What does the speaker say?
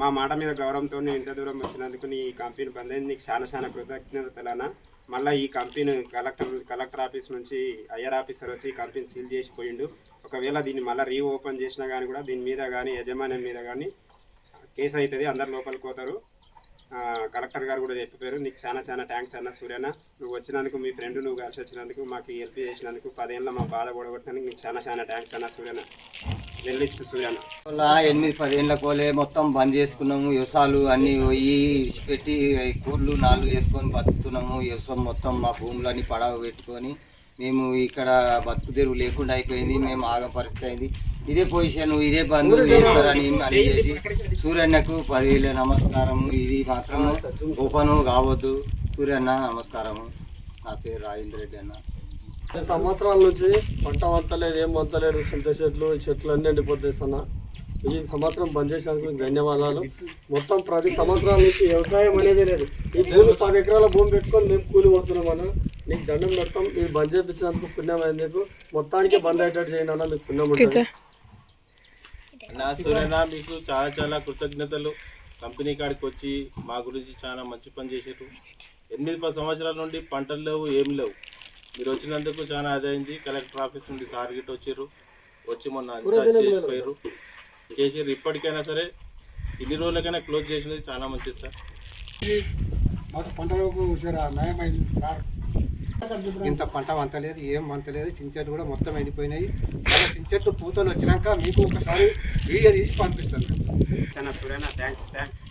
మా మాట మీద గౌరవంతో ఇంత దూరం వచ్చినందుకు నీ కంపెనీ బంద్ అయింది నీకు చాలా చాలా కృతజ్ఞతలనా మళ్ళీ ఈ కంపెనీ కలెక్టర్ కలెక్టర్ ఆఫీస్ నుంచి ఐఆర్ ఆఫీసర్ వచ్చి ఈ కంపెనీ సీల్ చేసిపోయిండు ఒకవేళ దీన్ని మళ్ళీ రీఓపెన్ చేసినా కానీ కూడా దీని మీద కానీ యజమాని మీద కానీ కేసు అవుతుంది అందరు లోపలికి పోతారు. కలెక్టర్ గారు కూడా చెప్పారు నీకు చాలా చాలా థ్యాంక్స్ అన్న సూర్యన్న. నువ్వు వచ్చినందుకు మీ ఫ్రెండ్ నువ్వు కలిసి వచ్చినందుకు మాకు హెల్ప్ చేసినందుకు పదేళ్ళ మా బాధ కూడగొట్టినందుకు నీకు చాలా చాలా థ్యాంక్స్ అన్న సూర్యన్న. ఎనిమిది పదేళ్ళ కోలే మొత్తం బంద్ చేసుకున్నాము. వ్యవసాయాలు అన్ని పోయి ఈ కూర్లు నాలుగు వేసుకొని బతుకుతున్నాము. వ్యవసాయం మొత్తం మా భూములన్నీ పడవ పెట్టుకొని మేము ఇక్కడ బతుకు తెరువు లేకుండా అయిపోయింది. మేము ఆగ పరిస్థితి అయింది. ఇదే పొజిషన్ ఇదే బంద్ చేస్తారని అని చేసి సూర్యన్నకు పదివేల నమస్కారము. ఇది మాత్రం ఓపెన్ కావద్దు. సూర్యన్న నమస్కారము. నా పేరు రాజేంద్ర రెడ్డి అన్న. సంవత్సరాల నుంచి పంట వంతలేదు ఏం వంతలేదు చింత చెట్లు ఈ చెట్లు అన్నీ ఎండిపోతేస్తున్నా ఈ సంవత్సరం బంద్ చేసినందుకు ధన్యవాదాలు. మొత్తం ప్రతి సంవత్సరాల నుంచి వ్యవసాయం అనేది లేదు. ఈ భూమి పది ఎకరాల భూమి పెట్టుకొని మేము కూలి పోతున్నాం అన్న. నీకు దండం పెడతాం. మీరు బంద్ చేయించినందుకు పుణ్యం అయింది మీకు మొత్తానికి బంద్ అయ్యేటట్టు చేయండి అన్న మీకు పుణ్యం ఉంటుంది. నా సూర్యన మీకు చాలా చాలా కృతజ్ఞతలు. కంపెనీ కాడికి వచ్చి మా గురించి చాలా మంచి పని చేసారు ఎనిమిది పది సంవత్సరాల నుండి పంటలు లేవు ఏం లేవు. మీరు వచ్చినందుకు చాలా అదైంది. కలెక్టర్ ఆఫీస్ నుండి సార్ గిట్ట వచ్చారు వచ్చి మొన్న చేసిపోయారు చేసారు ఇప్పటికైనా సరే ఇన్ని రోజులకైనా క్లోజ్ చేసినది చాలా మంచిది సార్. మాకు పంటలకు నయమైంది సార్. ఇంత పంట వంతలేదు ఏం వంతలేదు చించెట్లు కూడా మొత్తం ఎండిపోయినాయి. మళ్ళీ చించెట్లు పూతలు వచ్చినాక మీకు ఒకసారి వీడియో తీసి పంపిస్తాను. చాలా థ్యాంక్స్ థ్యాంక్స్